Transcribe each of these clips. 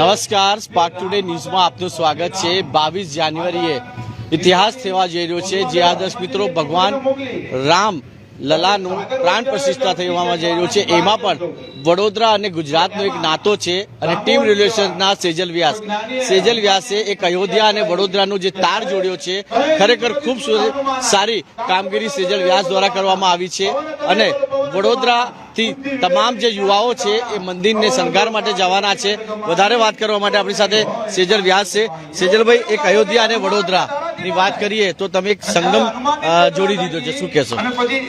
નમસ્કાર spark today ન્યૂઝમાં આપનું સ્વાગત છે. બાવીસ જાન્યુઆરીએ ઇતિહાસ થવા જઈ રહ્યો છે. જે આ દસ મિત્રો, ભગવાન રામ લલાનું પ્રાણ પ્રતિષ્ઠા થવામાં જઈ રહ્યું છે. એમાં પણ વડોદરા અને ગુજરાતનો એક નાતો છે અને ટીમ રિલેશન્સના સેજલ વ્યાસ. સેજલ વ્યાસે એક અયોધ્યા અને વડોદરાનો જે તાર જોડ્યો છે, ખરેખર ખૂબ સારી કામગીરી સેજલ વ્યાસ દ્વારા કરવામાં આવી છે. અને વડોદરાથી તમામ જે યુવાઓ છે એ મંદિરને શણગાર માટે જવાના છે. વધારે વાત કરવા માટે આપણી સાથે સેજલ વ્યાસ છે. સેજલભાઈ, એક અયોધ્યા અને વડોદરા. ની વાત કરીએ તો તમે એક સંગમ જોડી દીધો છે. શું કહેશો?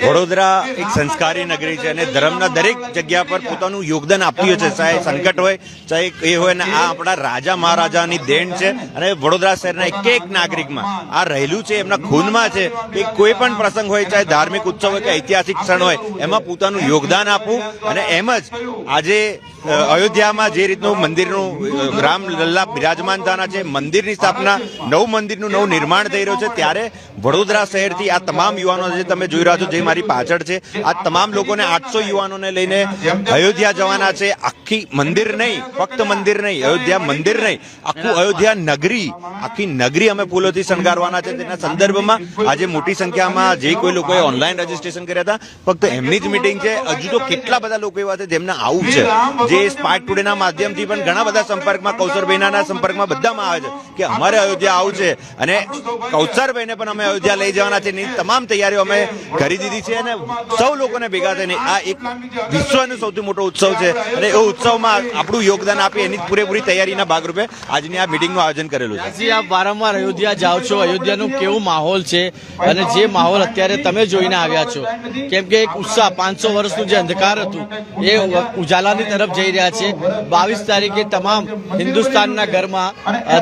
વડોદરા એક સંસ્કારી નગરી છે અને ધર્મના દરેક જગ્યા પર પોતાનું યોગદાન આપતી હોય છે. ચાહે સંકટ હોય ચાહે એ હોય ને આ આપણા રાજા મહારાજાની દેન છે અને વડોદરા શહેરના એક એક નાગરિકમાં આ રહેલું છે એમના ખૂનમાં છે. કે કોઈ પણ પ્રસંગ હોય ચાહે ધાર્મિક ઉત્સવ હોય કે ઐતિહાસિક ક્ષણ હોય એમાં પોતાનું યોગદાન આપવું અને એમ જ આજે અયોધ્યામાં જે રીતનું મંદિરનું રામ લલ્લા બિરાજમાન છે મંદિરની સ્થાપના નવું મંદિરનું નવું નિર્માણ થઈ રહ્યું છે ત્યારે વડોદરા શહેરથી આ તમામ યુવાનો જે તમે જોઈ રહ્યા છો, જે મારી પાછળ છે, આ તમામ લોકોને આઠસો યુવાનોને લઈને અયોધ્યા જવાના છે. આખી મંદિર નહીં, ફક્ત મંદિર નહીં, અયોધ્યા મંદિર નહીં, આખું અયોધ્યા નગરી, આખી નગરી અમે ફૂલોથી શણગારવાના છે. તેના સંદર્ભમાં આજે મોટી સંખ્યામાં જે કોઈ લોકોએ ઓનલાઈન રજીસ્ટ્રેશન કર્યા હતા, ફક્ત એમની જ મિટિંગ છે. હજુ તો કેટલા બધા લોકો એવા છે જેમને આવું છે. જે સ્પાર્ક ટુડેના માધ્યમથી પણ ઘણા બધા સંપર્કમાં કૌશરભાઈના સંપર્કમાં બધામાં આવે છે કે અમારે અયોધ્યા આવું છે. અને કૌશરભાઈને પણ અમે અયોધ્યા લઈ જવાના છે એની તમામ તૈયારીઓ અમે કરી દીધી છે અને સૌ લોકોને ભેગા થઈને આ એક વિશ્વનો સૌથી મોટો ઉત્સવ છે અને એ ઉત્સવમાં આપણું યોગદાન આપી એની પૂરેપૂરી તૈયારીના ભાગરૂપે આજની આ મિટિંગનું આયોજન કરેલું છે. આપ વારંવાર અયોધ્યા જાઓ છો. અયોધ્યાનું કેવું માહોલ છે અને જે માહોલ અત્યારે તમે જોઈને આવ્યા છો? કેમ કે એક ઉત્સાહ પાંચસો વર્ષનું જે અંધકાર હતું એ ઉજાલાની તરફ જઈ રહ્યા છે. બાવીસ તારીખે તમામ હિન્દુસ્તાનના ઘરમાં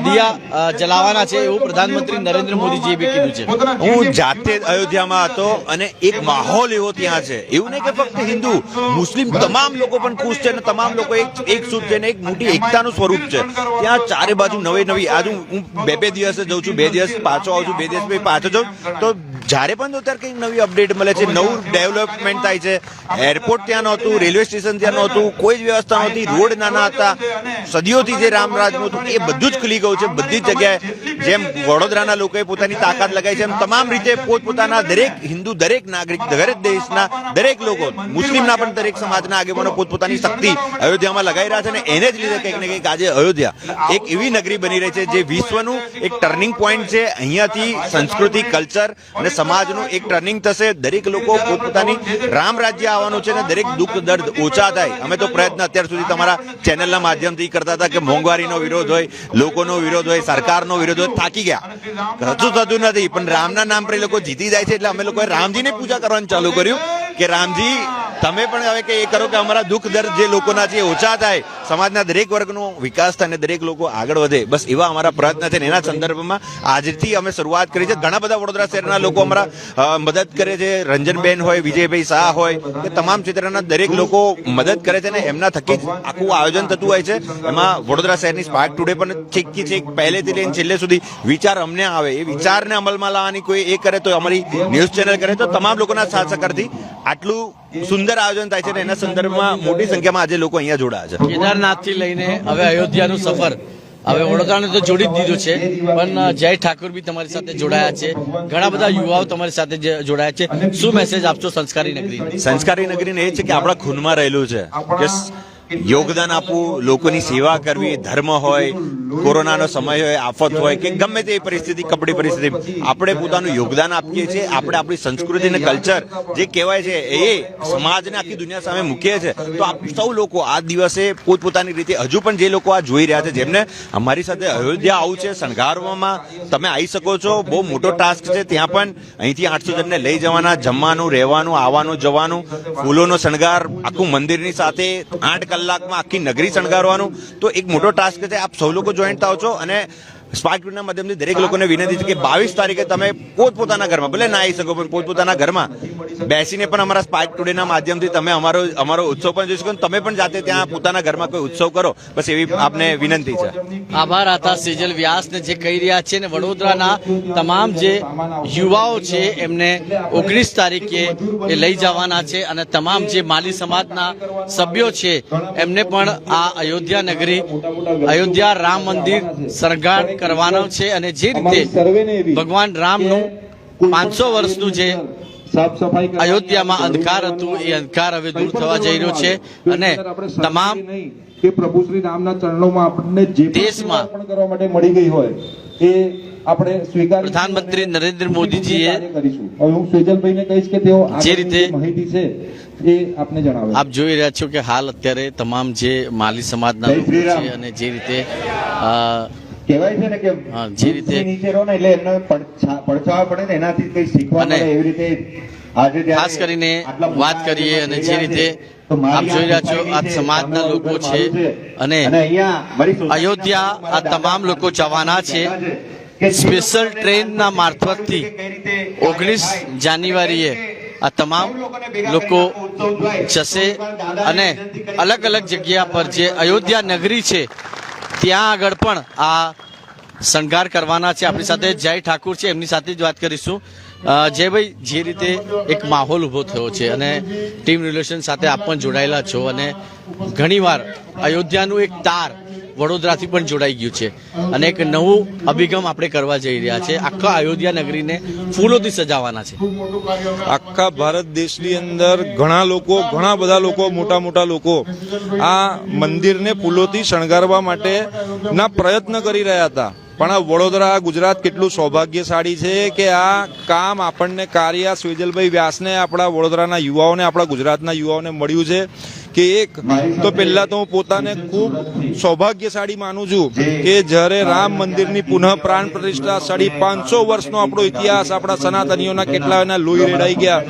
દિયા જલાવાના છે એવું પ્રધાનમંત્રી નરેન્દ્ર મોદીજીએ બી કીધું છે. હું જાતે અયોધ્યામાં હતો અને એક માહોલ એવો ત્યાં છે. એવું નહીં કે ફક્ત હિન્દુ મુસ્લિમ તમામ લોકો પણ ખુશ છે અને તમામ લોકો એક એક સૂટ છે એક મોટી એકતાનું સ્વરૂપ છે. ત્યાં ચારે બાજુ નવી નવી આજુ હું બે બે દિવસે જઉં છું બે દિવસ પાછો આવું છું બે દિવસ પછી પાછો જાઉં. તો જ્યારે પણ અત્યારે કંઈક નવી અપડેટ મળે છે નવું ડેવલપમેન્ટ થાય છે. એરપોર્ટ ત્યાં નહોતું રેલવે સ્ટેશન ત્યાં નહોતું કોઈ જ વ્યવસ્થા નહોતી રોડ નાના હતા સદીઓથી જે રામરાજનું હતું એ બધું જ ખુલી ગયું છે. બધી જગ્યાએ જેમ વડોદરાના લોકોએ પોતાની તાકાત લગાવી છે. તમામ રીતે પોતપોતાના દરેક હિન્દુ, દરેક નાગરિક, દરેક દેશના, દરેક લોકો, મુસ્લિમના પણ દરેક સમાજના આગેવાનો પોતપોતાની શક્તિ અયોધ્યામાં લગાવી રહ્યા છે અને એને જ લીધે કંઈક ને કંઈક આજે અયોધ્યા એક એવી નગરી બની રહી છે જે વિશ્વનું એક ટર્નિંગ પોઈન્ટ છે. અહીંયાથી સંસ્કૃતિ કલ્ચર અને સમાજનું એક ટર્નિંગ થશે. દરેક લોકો પોતપોતાની રામ રાજ્ય આવવાનું છે અને દરેક દુઃખ, દર્દ ઓછા થાય. અમે તો પ્રયત્ન અત્યાર સુધી તમારા ચેનલના માધ્યમથી કરતા હતા કે મોંઘવારીનો વિરોધ હોય, લોકોનો વિરોધ હોય, સરકારનો વિરોધ હોય, થાકી ગયા. કશું થતું નથી, પણ રામના નામ પર એ લોકો જીતી જાય છે એટલે અમે લોકોએ રામજીની પૂજા કરવાનું ચાલુ કર્યું કે રામજી તમે પણ હવે કે એ કરો કે અમારા દુઃખ દર્દ જે લોકોના છે ઓછા થાય. સમાજના દરેક વર્ગનો વિકાસ થાય અને દરેક લોકો આગળ વધે. બસ એવા અમારા પ્રયત્ન છે એના સંદર્ભમાં આજથી અમે શરૂઆત કરી છે. ઘણા બધા વડોદરા શહેરના લોકો અમારા મદદ કરે છે. રંજનબેન હોય, વિજયભાઈ શાહ હોય કે તમામ ક્ષેત્રના દરેક લોકો મદદ કરે છે અને એમના થકી જ આખું આયોજન થતું હોય છે. એમાં વડોદરા શહેરની સ્પાર્ક ટુડે પણ છેકથી છેક પહેલેથી લઈને છેલ્લે સુધી વિચાર અમને આવે. એ વિચારને અમલમાં લાવવાની કોઈ એ કરે તો અમારી ન્યૂઝ ચેનલ કરે તો તમામ લોકોના સાથ સહકારથી આટલું સુંદર આયોજન થાય છે અને એના સંદર્ભમાં મોટી સંખ્યામાં આજે લોકો અહીંયા જોડાયા છે. કેદારનાથથી લઈને હવે અયોધ્યાનું સફર. હવે વડોદરાને તો જોડી જ દીધું છે પણ જય ઠાકુર બી તમારી સાથે જોડાયા છે. ઘણા બધા યુવાઓ તમારી સાથે જોડાયા છે. શું મેસેજ આપશો સંસ્કારી નગરી? સંસ્કારી નગરીને એ છે કે આપણા ખૂનમાં રહેલું છે. કે યોગદાન આપવું, લોકોની સેવા કરવી, ધર્મ હોય, કોરોનાનો સમય હોય, આફત હોય કે ગમે તે પરિસ્થિતિ, કપડી પરિસ્થિતિ, આપણે પોતાનું યોગદાન આપીએ છીએ, આપણે આપણી સંસ્કૃતિ અને કલ્ચર જે કહેવાય છે, એ સમાજને આખી દુનિયા સામે મૂકીએ છીએ તો આપ સૌ લોકો આ દિવસે પોતપોતાની રીતે, હજુ પણ જે લોકો આ જોઈ રહ્યા છે, જેમને અમારી સાથે અયોધ્યા આવું છે, શણગારવામાં તમે આવી શકો છો, બહુ મોટો ટાસ્ક છે, ત્યાં પણ અહીંથી આઠસો જણને લઈ જવાના, જમવાનું, રહેવાનું, આવવાનું, જવાનું, ફૂલોનો શણગાર, આખું મંદિરની સાથે આઠ કલાકમાં આખી નગરી શણગારવાનું. તો એક મોટો ટાસ્ક છે, આપ સૌ લોકો જોઈન્ટ થાવ છો અને સ્પાર્ક ટુના માધ્યમથી દરેક લોકોને વિનંતી છે કે બાવીસ તારીખે તમે પોતપોતાના ઘરમાં, ભલે ના આવી શકો, પણ પોતપોતાના ઘરમાં બેસીને પણ અમારા સ્પાર્ક ટુડેના માધ્યમથી તમે અમારો અમારો ઉત્સવ પણ જોઈ શકો તમે પણ જાતે ત્યાં પોતાના ઘરમાં કોઈ ઉત્સવ કરો, બસ એવી આપને વિનંતી છે. આભાર હતા સેજલ વ્યાસને જે કહી રહ્યા છે ને વડોદરાના તમામ જે યુવાઓ છે, એમને ઓગણીસ તારીખે એ લઈ જવાના છે અને તમામ જે માલી સમાજના સભ્યો છે, એમને પણ આ અયોધ્યા નગરી, અયોધ્યા રામ મંદિર, શણગાર કરવાનો છે અને જે રીતે ભગવાન રામનું પાંચસો વર્ષનું જે અયોધ્યામાં અંધકાર હતું એ અંધકાર હવે દૂર થવા જઈ રહ્યો છે અને તમામ કે પ્રભુ શ્રી રામના ચરણોમાં આપણને જે દેશમાં કરવા માટે મળી ગઈ હોય એ આપણે સ્વીકાર પ્રધાનમંત્રી નરેન્દ્ર મોદીજીએ કરીશું. હવે હું સેજલભાઈને કહીશ કે તેઓ જે રીતે- માહિતી છે એ આપને જણાવે. આપ જોઈ રહ્યા છો કે હાલ અત્યારે તમામ જે માલી સમાજના લોકો છે અને જે રીતે કહેવાય છે ને કે જે રીતે- નીચે રહો ને એટલે એમને પડછાવા પડે ને એનાથી કઈ શીખવા મળે એવી રીતે આજે ખાસ કરીને વાત કરીએ અને જે રીતે આપ જોઈ રહ્યા છો આ સમાજના લોકો છે અને અયોધ્યા આ તમામ લોકો જવાના છે. સ્પેશિયલ ટ્રેનના મારફતથી ઓગણીસ જાન્યુઆરીએ આ તમામ લોકો જશે અને અલગ અલગ જગ્યા પર જે અયોધ્યા નગરી છે ત્યાં આગળ પણ આ શણગાર કરવાના છે. આપણી સાથે જય ઠાકુર છે. એમની સાથે જ વાત કરીશું. જય ભાઈ જે રીતે એક માહોલ ઊભો થયો છે અને ટીમ રિલેશન સાથે આપ પણ જોડાયેલા છો અને ઘણીવાર અયોધ્યાનું એક તાર વડોદરાથી પણ જોડાઈ ગયું છે. અને એક નવું અભિગમ આપણે કરવા જઈ રહ્યા છે. આખા અયોધ્યા નગરીને ફૂલોથી સજાવવાના છે. આખા ભારત દેશની અંદર ઘણા લોકો, ઘણા બધા લોકો, મોટા મોટા લોકો આ મંદિરને ફૂલોથી શણગારવા માટે ના પ્રયત્ન કરી રહ્યા હતા. પણ આ વડોદરા ગુજરાત કેટલું સૌભાગ્યશાળી છે કે આ કામ આપણને કાર્ય સ્વેજલભાઈ વ્યાસને, આપણા વડોદરાના યુવાઓને, આપણા ગુજરાતના યુવાઓને મળ્યું છે કે એક, તો પહેલા તો હું પોતાને ખૂબ સૌભાગ્યશાળી માનું છું કે જ્યારે રામ મંદિરની પુનઃ પ્રાણ પ્રતિષ્ઠા સાડી પાંચસો વર્ષનો આપણો ઇતિહાસ આપણા સનાતનીઓના કેટલા એના લોહી રેડાઈ ગયા.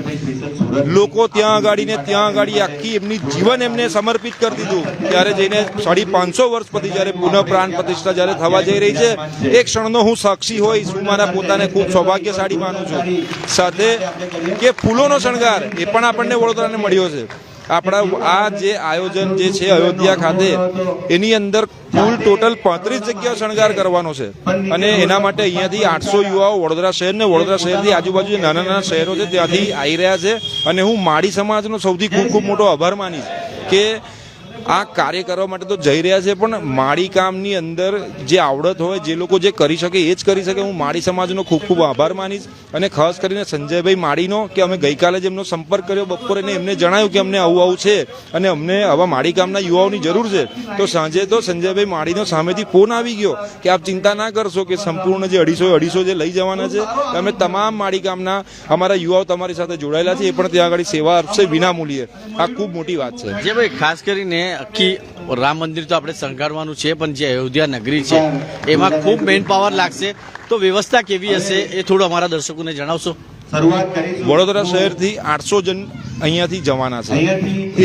લોકો ત્યાં આગાડીને ત્યાં આગાડી આખી એમની જીવન એમને સમર્પિત કરી દીધું. ત્યારે જઈને સાડી પાંચસો વર્ષ પછી જ્યારે પુનઃ પ્રાણ પ્રતિષ્ઠા જ્યારે થવા જઈ રહી છે, એક ક્ષણનો હું સાક્ષી હોઈશ હું મારા પોતાને ખૂબ સૌભાગ્યશાળી માનું છું. સાથે કે ફૂલોનો શણગાર, એ પણ આપણને વડોદરાને મળ્યો છે. આપણા આ જે આયોજન જે છે અયોધ્યા ખાતે, એની અંદર કુલ ટોટલ પાંત્રીસ જગ્યા શણગાર કરવાનો છે. અને એના માટે અહીંયાથી આઠસો યુવાઓ વડોદરા શહેર ને વડોદરા શહેરથી આજુબાજુ નાના નાના શહેરો છે, ત્યાંથી આવી રહ્યા છે. અને હું માળી સમાજનો સૌથી ખૂબ ખૂબ મોટો આભાર માનીશ કે આ કાર્ય કરવા માટે તો જઈ રહ્યા છે, પણ માળી કામની અંદર જે આવડત હોય, જે લોકો જે કરી શકે, એ જ કરી શકે. હું માળી સમાજનો ખૂબ ખૂબ આભાર માનીશ અને ખાસ કરીને સંજયભાઈ માળીનો કે અમે ગઈકાલે જ એમનો સંપર્ક કર્યો બપોરે ને એમને જણાવ્યું કે અમને આવું આવું છે અને અમને આવા માળી કામના યુવાઓની જરૂર છે. તો સાંજે તો સંજયભાઈ માળીનો સામેથી ફોન આવી ગયો કે આપ ચિંતા ના કરશો કે સંપૂર્ણ જે અઢીસો અઢીસો જે લઈ જવાના છે, અમે તમામ માળી કામના અમારા યુવાઓ તમારી સાથે જોડાયેલા છે. એ પણ ત્યાં આગળ સેવા આપશે વિનામૂલ્યે. આ ખૂબ મોટી વાત છે. જે ભાઈ ખાસ કરીને આખી રામ મંદિર તો આપણે શણગારવાનું છે પણ જે અયોધ્યા નગરી છે એમાં ખૂબ મેન પાવર લાગશે. તો વ્યવસ્થા કેવી હશે એ થોડું અમારા દર્શકોને જણાવશો. શરૂઆત વડોદરા શહેરથી આઠસો જણ અહીંયાથી જવાના છે.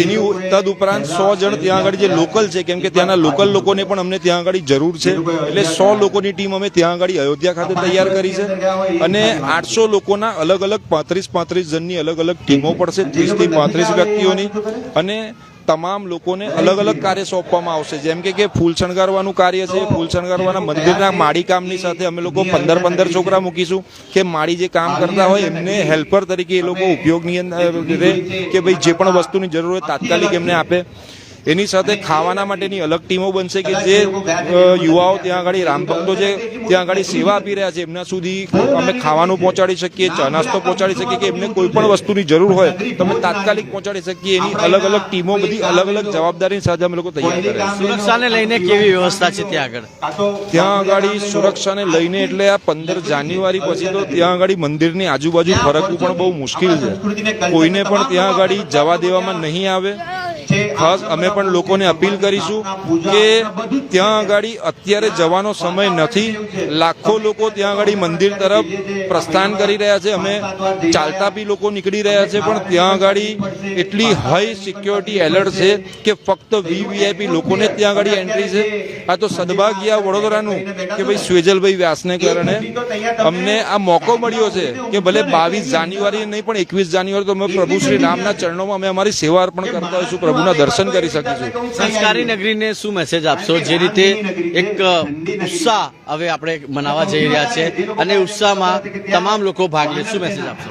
એની તદ ઉપરાંત સો જણ ત્યાં આગળ જે લોકલ છે કેમ કે ત્યાંના લોકલ લોકોને પણ અમને ત્યાં આગળ જરૂર છે. એટલે સો લોકોની ટીમ અમે ત્યાં આગળ અયોધ્યા ખાતે તૈયાર કરી છે. અને આઠસો લોકોના અલગ અલગ પાંત્રીસ પાંત્રીસ જણની અલગ અલગ ટીમો પડશે. ત્રીસથી પાંત્રીસ વ્યક્તિઓની. અને તમામ લોકોને અલગ અલગ કાર્ય સોંપવામાં આવશે. જેમ કે કે ફૂલ શણગારવાનું કાર્ય છે, ફૂલ શણગારવાના મંદિરના માળી કામની સાથે અમે લોકો પંદર પંદર છોકરા મૂકીશું કે માળી જે કામ કરતા હોય એમને હેલ્પર તરીકે એ લોકો ઉપયોગની અંદર કે ભાઈ જે પણ વસ્તુની જરૂર હોય તાત્કાલિક એમને આપે. એની સાથે ખાવાના માટેની અલગ ટીમો બનશે કે જે યુવાઓ ત્યાં આગળ રામભક્તો છે જે ત્યાં આગળ સેવા આપી રહ્યા છે એમના સુધી અમે ખાવાનું પહોંચાડી શકીએ ચા નાસ્તો પહોંચાડી શકીએ કે એમને કોઈ પણ વસ્તુની જરૂર હોય તો અમે તાત્કાલિક પહોંચાડી શકીએ. એની અલગ અલગ ટીમો બધી અલગ અલગ જવાબદારી સાથે અમે લોકો તૈયાર કર્યા સુરક્ષાને લઈને કેવી વ્યવસ્થા છે ત્યાં આગળ? ત્યાં આગળ સુરક્ષાને લઈને એટલે આ પંદર જાન્યુઆરી પછી તો ત્યાં આગળ મંદિરની આજુબાજુ ફરકવું પણ બહુ મુશ્કેલ છે. કોઈને પણ ત્યાં આગળ જવા દેવામાં નહીં આવે. ખાસ અમે પણ લોકોને અપીલ કરીશું કે ત્યાં આગળ અત્યારે જવાનો સમય નથી. લાખો લોકો ત્યાં આગળ મંદિર તરફ પ્રસ્થાન કરી રહ્યા છે. અમે ચાલતા બી લોકો નીકળી રહ્યા છે પણ ત્યાં આગળ એટલી હાઈ સિક્યોરિટી એલર્ટ છે કે ફક્ત વીવીઆઈપી લોકોને ત્યાં આગળ એન્ટ્રી છે. આ તો સદભાગ્ય વડોદરાનું કે ભાઈ સ્વેજલભાઈ વ્યાસને કારણે અમને આ મોકો મળ્યો છે કે ભલે બાવીસ જાન્યુઆરી નહીં પણ એકવીસ જાન્યુઆરી તો અમે પ્રભુ શ્રી રામના ચરણોમાં અમે અમારી સેવા અર્પણ કરતા હોઈશું પ્રભુના દર્શન કરી શકીશું. સંસ્કારી નગરીને શું મેસેજ આપશો? જે રીતે એક ઉત્સાહ હવે આપણે મનાવવા જઈ રહ્યા છે અને ઉત્સાહમાં તમામ લોકો ભાગ લે. શું મેસેજ આપશો?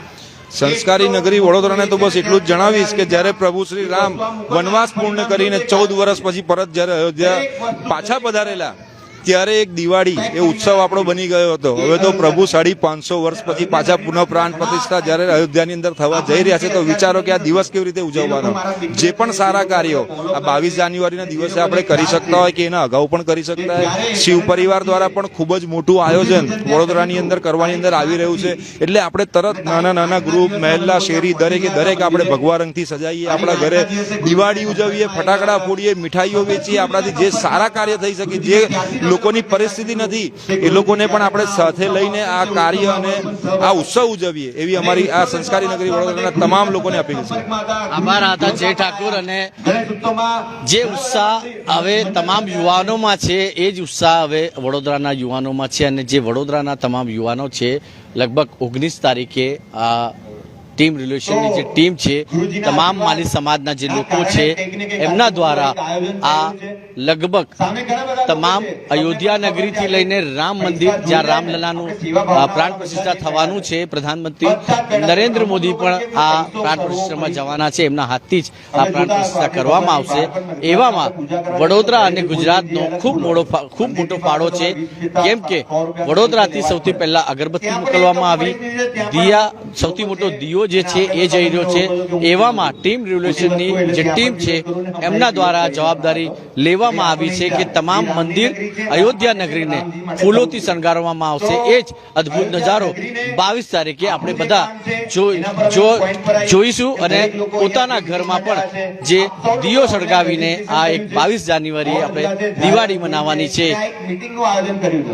સંસ્કારી નગરી વડોદરાને તો બસ એટલું જ જણાવીશ કે જ્યારે પ્રભુ શ્રી રામ વનવાસ પૂર્ણ કરીને ચૌદ વર્ષ પછી પરત જ્યારે અયોધ્યા પાછા પધારેલા ત્યારે એક દિવાળી એ ઉત્સવ આપણો બની ગયો હતો. હવે તો પ્રભુ સાડી પાંચસો વર્ષ પછી પાછા પુનઃ પ્રાણ પ્રતિષ્ઠા જ્યારે અયોધ્યાની અંદર થવા જઈ રહ્યા છે, તો વિચારો કે આ દિવસ કેવી રીતે ઉજવવાનો? જે પણ સારા કાર્યો આ બાવીસ જાન્યુઆરીના દિવસે આપણે કરી શકતા હોય કે એના અગાઉ પણ કરી શકતા હોય. શિવ પરિવાર દ્વારા પણ ખૂબ જ મોટું આયોજન વડોદરાની અંદર કરવાની અંદર આવી રહ્યું છે. એટલે આપણે તરત નાના નાના ગ્રુપ મહેલા શેરી, દરેકે દરેક આપણે ભગવા રંગથી સજાઈએ, આપણા ઘરે દિવાળી ઉજવીએ, ફટાકડા ફોડીએ, મીઠાઈઓ વેચીએ, આપણાથી જે સારા કાર્ય થઈ શકે, જે લોકોની પરિસ્થિતિ નથી. એ લોકોને પણ આપણે સાથે લઈને આ કાર્ય અને આ ઉત્સવ ઉજવીએ એવી અમારી આ સંસ્કારી નગરી વડોદરાના તમામ લોકોને અપીલ છે. આભાર હતા જય ઠાકુર અને જે ઉત્સાહ હવે તમામ યુવાનોમાં છે, એ જ ઉત્સાહ હવે વડોદરાના યુવાનોમાં છે અને જે વડોદરાના તમામ યુવાનો છે, લગભગ ઓગણીસ તારીખે આ ટીમ રિલેશનની જે ટીમ છે, તમામ માલી સમાજના જે લોકો છે, એમના દ્વારા આ લગભગ તમામ અયોધ્યા નગરીથી લઈને રામ મંદિર, જ્યાં રામલલાનું પ્રાણ પ્રતિષ્ઠા થવાનું છે, પ્રધાનમંત્રી નરેન્દ્ર મોદી પણ આ પ્રાણ પ્રતિષ્ઠામાં જવાના છે, એમના હાથથી જ આ પ્રાણ પ્રતિષ્ઠા કરવામાં આવશે. એવામાં વડોદરા અને ગુજરાતનો ખૂબ મોટો ખૂબ મોટો ફાળો છે. કેમ કે વડોદરાથી સૌથી પહેલા અગરબત્તી મોકલવામાં આવી. દિયા, સૌથી મોટો દિયો જે છે, એ જઈ રહ્યો છે. એવામાં ટીમ રિવોલ્યુશનની જે ટીમ છે, એમના દ્વારા જવાબદારી લેવામાં આવી છે કે તમામ મંદિર અયોધ્યા નગરીને ફૂલોથી શણગારવામાં આવશે. એ જ અદ્ભુત નજારો બાવીસ તારીખે આપણે બધા જો- જોઈશું અને પોતાના ઘરમાં પણ જે દીયો સળગાવીને આ એક બાવીસ જાન્યુઆરીએ આપણે દિવાળી મનાવવાની છે.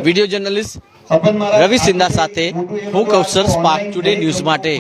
વીડિયો જર્નલિસ્ટ રવિ સિંધા સાથે હું કૌશલ સ્પાર્ક ટુડે ન્યૂઝ માટે